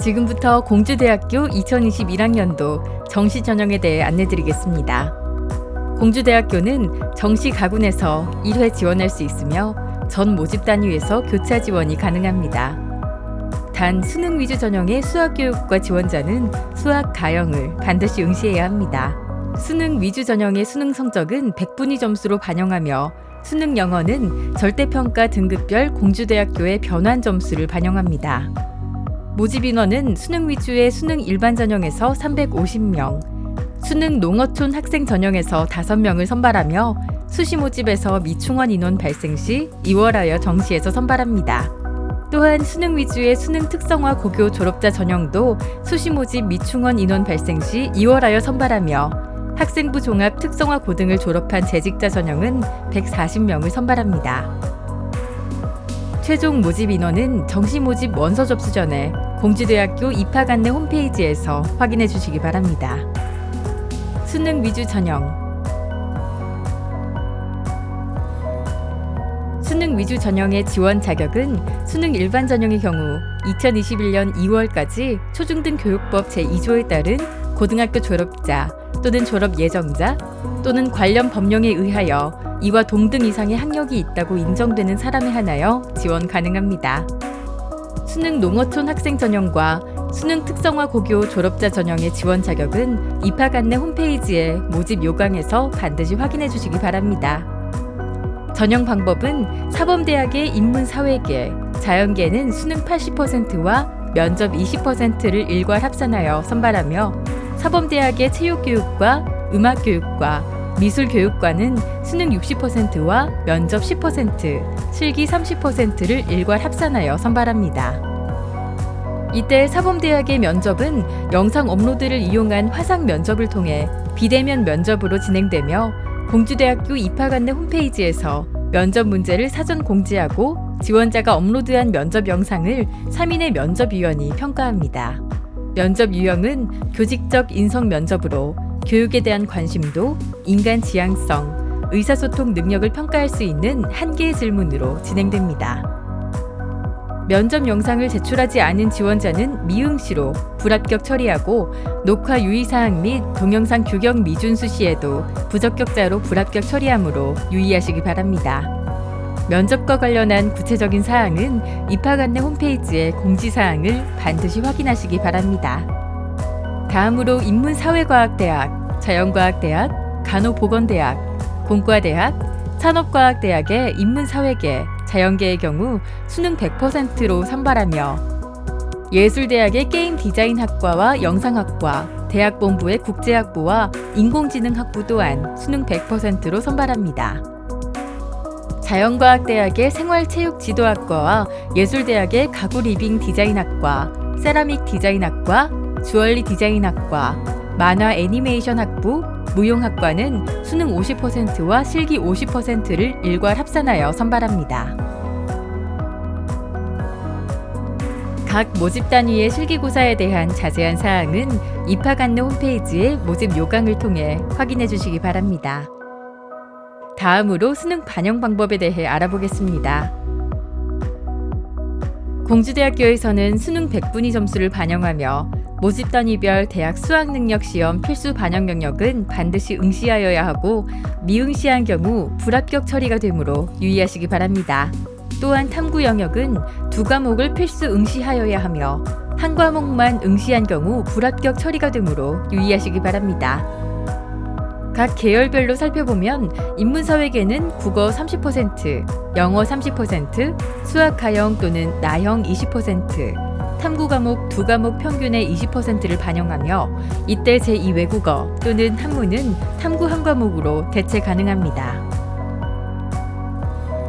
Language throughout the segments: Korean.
지금부터 공주대학교 2021학년도 정시 전형에 대해 안내드리겠습니다. 공주대학교는 정시 가군에서 1회 지원할 수 있으며 전 모집 단위에서 교차 지원이 가능합니다. 단 수능 위주 전형의 수학 교육과 지원자는 수학 가형을 반드시 응시해야 합니다. 수능 위주 전형의 수능 성적은 100분위 점수로 반영하며 수능 영어는 절대평가 등급별 공주대학교의 변환 점수를 반영합니다. 모집 인원은 수능 위주의 수능 일반 전형에서 350명, 수능 농어촌 학생 전형에서 5명을 선발하며 수시 모집에서 미충원 인원 발생 시 2월하여 정시에서 선발합니다. 또한 수능 위주의 수능 특성화 고교 졸업자 전형도 수시 모집 미충원 인원 발생 시 2월하여 선발하며 학생부 종합 특성화 고등을 졸업한 재직자 전형은 140명을 선발합니다. 최종 모집 인원은 정시 모집 원서 접수 전에 공주대학교 입학 안내 홈페이지에서 확인해 주시기 바랍니다. 수능 위주 전형 수능 위주 전형의 지원 자격은 수능 일반 전형의 경우 2021년 2월까지 초중등 교육법 제2조에 따른 고등학교 졸업자 또는 졸업 예정자 또는 관련 법령에 의하여 이와 동등 이상의 학력이 있다고 인정되는 사람에 한하여 지원 가능합니다. 수능 농어촌 학생 전형과 수능 특성화 고교 졸업자 전형의 지원 자격은 입학 안내 홈페이지에 모집 요강에서 반드시 확인해 주시기 바랍니다. 전형 방법은 사범대학의 인문사회계, 자연계는 수능 80%와 면접 20%를 일괄 합산하여 선발하며 사범대학의 체육교육과 음악교육과 미술교육과는 수능 60%와 면접 10%, 실기 30%를 일괄 합산하여 선발합니다. 이때 사범대학의 면접은 영상 업로드를 이용한 화상 면접을 통해 비대면 면접으로 진행되며 공주대학교 입학 안내 홈페이지에서 면접 문제를 사전 공지하고 지원자가 업로드한 면접 영상을 3인의 면접위원이 평가합니다. 면접 유형은 교직적 인성 면접으로 교육에 대한 관심도, 인간 지향성, 의사소통 능력을 평가할 수 있는 한 개의 질문으로 진행됩니다. 면접 영상을 제출하지 않은 지원자는 미응시로 불합격 처리하고 녹화 유의사항 및 동영상 규격 미준 수 시에도 부적격자로 불합격 처리하므로 유의하시기 바랍니다. 면접과 관련한 구체적인 사항은 입학 안내 홈페이지의 공지사항을 반드시 확인하시기 바랍니다. 다음으로 인문사회과학대학, 자연과학대학, 간호보건대학, 공과대학, 산업과학대학의 인문사회계, 자연계의 경우 수능 100%로 선발하며 예술대학의 게임 디자인학과와 영상학과, 대학본부의 국제학부와 인공지능학부 또한 수능 100%로 선발합니다. 자연과학대학의 생활체육지도학과와 예술대학의 가구 리빙 디자인학과, 세라믹 디자인학과, 주얼리 디자인학과, 만화 애니메이션 학부, 무용학과는 수능 50%와 실기 50%를 일괄 합산하여 선발합니다. 각 모집 단위의 실기고사에 대한 자세한 사항은 입학 안내 홈페이지의 모집 요강을 통해 확인해 주시기 바랍니다. 다음으로 수능 반영 방법에 대해 알아보겠습니다. 공주대학교에서는 수능 100분위 점수를 반영하며 모집 단위별 대학 수학 능력 시험 필수 반영 영역은 반드시 응시하여야 하고 미응시한 경우 불합격 처리가 되므로 유의하시기 바랍니다. 또한 탐구 영역은 두 과목을 필수 응시하여야 하며 한 과목만 응시한 경우 불합격 처리가 되므로 유의하시기 바랍니다. 각 계열별로 살펴보면 인문사회계는 국어 30%, 영어 30%, 수학 가형 또는 나형 20%, 탐구 과목 두 과목 평균의 20%를 반영하며 이때 제2 외국어 또는 한문은 탐구 한 과목으로 대체 가능합니다.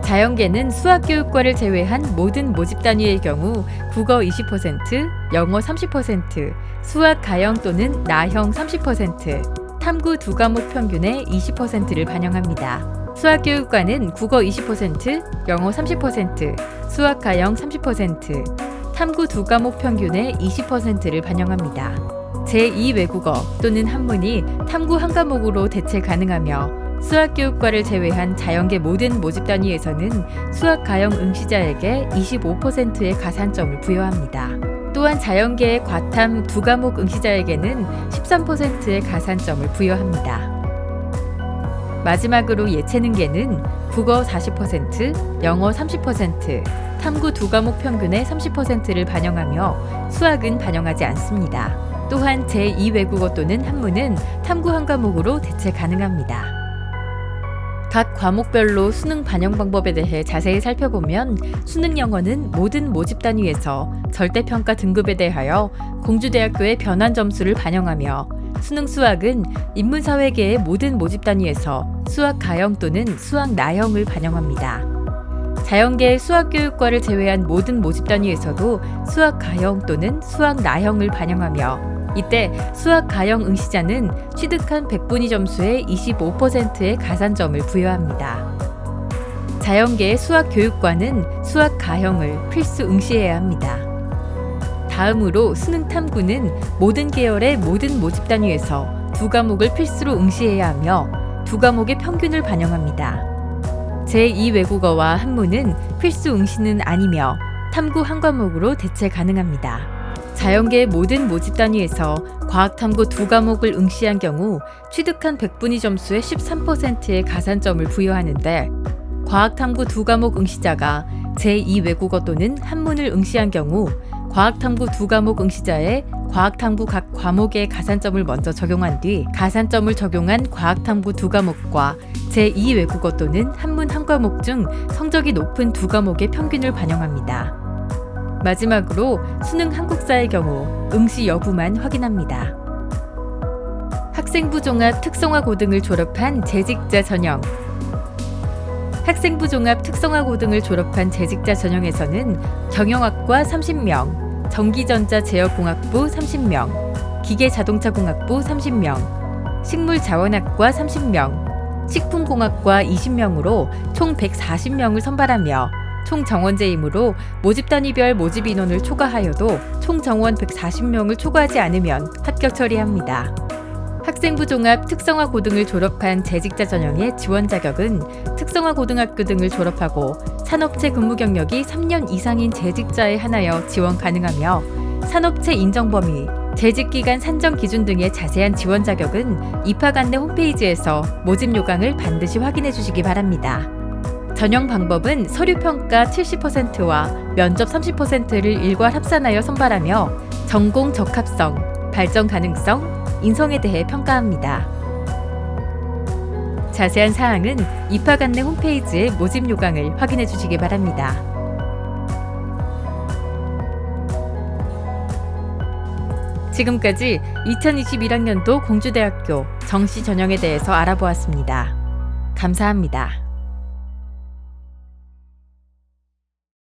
자연계는 수학교육과를 제외한 모든 모집 단위의 경우 국어 20%, 영어 30%, 수학 가형 또는 나형 30%, 탐구 두 과목 평균의 20%를 반영합니다. 수학교육과는 국어 20%, 영어 30%, 수학 가형 30%, 탐구 두 과목 평균의 20%를 반영합니다. 제2 외국어 또는 한문이 탐구 한 과목으로 대체 가능하며 수학교육과를 제외한 자연계 모든 모집 단위에서는 수학 가형 응시자에게 25%의 가산점을 부여합니다. 또한 자연계의 과탐 두 과목 응시자에게는 13%의 가산점을 부여합니다. 마지막으로 예체능계는 국어 40%, 영어 30%, 탐구 두 과목 평균의 30%를 반영하며 수학은 반영하지 않습니다. 또한 제2 외국어 또는 한문은 탐구 한 과목으로 대체 가능합니다. 각 과목별로 수능 반영 방법에 대해 자세히 살펴보면 수능 영어는 모든 모집 단위에서 절대평가 등급에 대하여 공주대학교의 변환 점수를 반영하며 수능 수학은 인문사회계의 모든 모집 단위에서 수학 가형 또는 수학 나형을 반영합니다. 자연계의 수학교육과를 제외한 모든 모집 단위에서도 수학 가형 또는 수학 나형을 반영하며 이때 수학 가형 응시자는 취득한 100분위 점수의 25%의 가산점을 부여합니다. 자연계의 수학 교육과는 수학 가형을 필수 응시해야 합니다. 다음으로 수능 탐구는 모든 계열의 모든 모집 단위에서 두 과목을 필수로 응시해야 하며 두 과목의 평균을 반영합니다. 제2 외국어와 한문은 필수 응시는 아니며 탐구 한 과목으로 대체 가능합니다. 자연계 모든 모집 단위에서 과학탐구 두 과목을 응시한 경우 취득한 100분위 점수의 13%의 가산점을 부여하는데 과학탐구 두 과목 응시자가 제2 외국어 또는 한문을 응시한 경우 과학탐구 두 과목 응시자의 과학탐구 각 과목의 가산점을 먼저 적용한 뒤 가산점을 적용한 과학탐구 두 과목과 제2 외국어 또는 한문 한 과목 중 성적이 높은 두 과목의 평균을 반영합니다. 마지막으로 수능 한국사의 경우 응시 여부만 확인합니다. 학생부 종합 특성화 고등을 졸업한 재직자 전형 학생부 종합 특성화 고등을 졸업한 재직자 전형에서는 경영학과 30명, 전기전자 제어공학부 30명, 기계자동차공학부 30명, 식물자원학과 30명, 식품공학과 20명으로 총 140명을 선발하며 총 정원제이므로 모집 단위별 모집 인원을 초과하여도 총 정원 140명을 초과하지 않으면 합격 처리합니다. 학생부 종합 특성화 고등을 졸업한 재직자 전형의 지원 자격은 특성화 고등학교 등을 졸업하고 산업체 근무 경력이 3년 이상인 재직자에 한하여 지원 가능하며 산업체 인정 범위, 재직 기간 산정 기준 등의 자세한 지원 자격은 입학 안내 홈페이지에서 모집 요강을 반드시 확인해 주시기 바랍니다. 전형 방법은 서류 평가 70%와 면접 30%를 일괄 합산하여 선발하며 전공 적합성, 발전 가능성, 인성에 대해 평가합니다. 자세한 사항은 입학 안내 홈페이지의 모집 요강을 확인해 주시기 바랍니다. 지금까지 2021학년도 공주대학교 정시 전형에 대해서 알아보았습니다. 감사합니다.